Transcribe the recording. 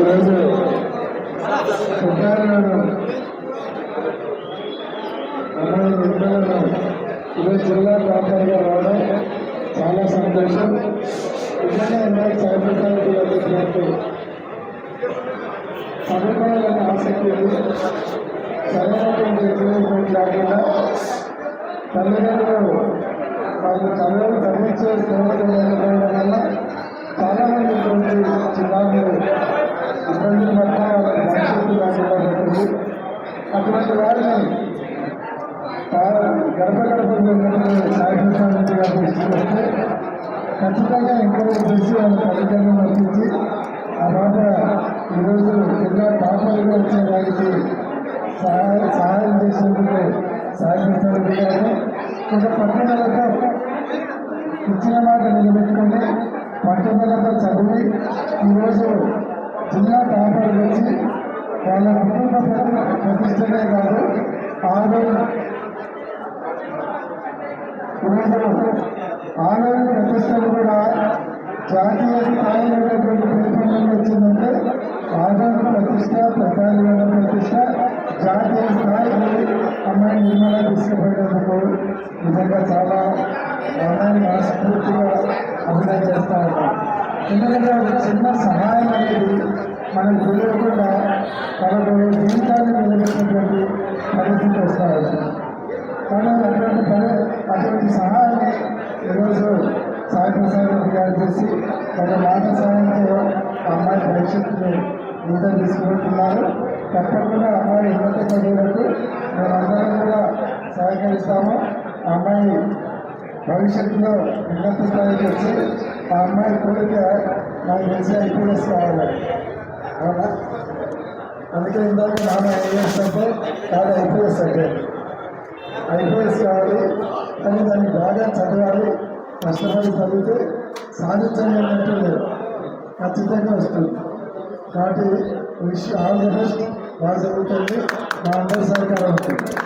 ఈరోజు సుబ్బారావు అమ్మాయి నిర్మలను ఈరోజు జిల్లా వ్యాపారిగా రావడం చాలా సంతోషం. నిజంగా ఇందాక సైబర్ సాహిత్యం చదువుకోవాలని ఆసక్తి ఉంది. సరైనటువంటి ఎంకరేజ్మెంట్ లేకుండా తల్లిదండ్రులు వాళ్ళు చదువు చదివించే స్థితిలో ఇబ్బందులు పడతా వాళ్ళ భవిష్యత్తు లేకుండా అటువంటి వారిని గడప గడప సాగిస్తానంటే తీసుకొస్తే ఖచ్చితంగా ఎంకరేజ్ చేసి వాళ్ళ తల్లిదండ్రులు పంపించి ఆ మాట ఈరోజు జిల్లా టాపర్గా వచ్చే వారికి సహాయ సహాయం చేసేందుకు సాగిస్తానంటే గారు ఒక పట్టుదలతో ఇచ్చిన మాట నిలబెట్టుకొని పట్టుదలతో చదివి ఈరోజు జిల్లా టాపర్ వచ్చి వాళ్ళ కుటుంబ ప్రతి- ప్రతిష్టనే కాదు ఆరోగ్య ఈరోజు ఆరోగ్య ప్రతిష్టలు కూడా జాతీయ స్థాయిలో ఉన్నటువంటి ప్రతిఫలం వచ్చిందంటే ఆరోగ్య ప్రతిష్ట ప్రధానమైన ప్రతిష్ట జాతీయ స్థాయికి అమ్మాయి నిర్మల తీసుకుపోయినందుకు నిజంగా చాలా అమ్మాయిని మనస్ఫూర్తిగా ఎందుకంటే ఒక చిన్న సహాయం అనేది మనకు తెలియకుండా మనకు జీవితాన్ని నిలబెట్టినటువంటి పరిస్థితి వస్తారు కానీ అటువంటి పని అటువంటి సహాయాన్ని ఈరోజు సాయి ప్రసాద్ రెడ్డి గారు చేసి ఒక మాట సహాయంతో ఆ అమ్మాయి భవిష్యత్తుని ముందుకు తీసుకుంటున్నారు తప్పకుండా అమ్మాయి ఉన్నత చదువులకు మేమందరం కూడా సహకరిస్తాము. ఆ అమ్మాయి భవిష్యత్తులో ఉన్నత స్థాయికి వచ్చి ఆ అమ్మాయి కోరిక నాకు తెలిసి ఐపీఎస్ కావాలి. అవునా? అందుకే ఇందాక నాన్న ఐఏఎస్ అంటే కాదు ఐపీఎస్ అంటే. ఐపీఎస్ కావాలి కానీ దాన్ని బాగా చదవాలి కష్టపడి చదివితే సాధించండి అన్నట్టు లేదు. ఖచ్చితంగా వస్తుంది. కాబట్టి విష్ ఆల్ ది బెస్ట్. బాగా చదువుతుంది మా అందరి సహకారం ఉంటుంది.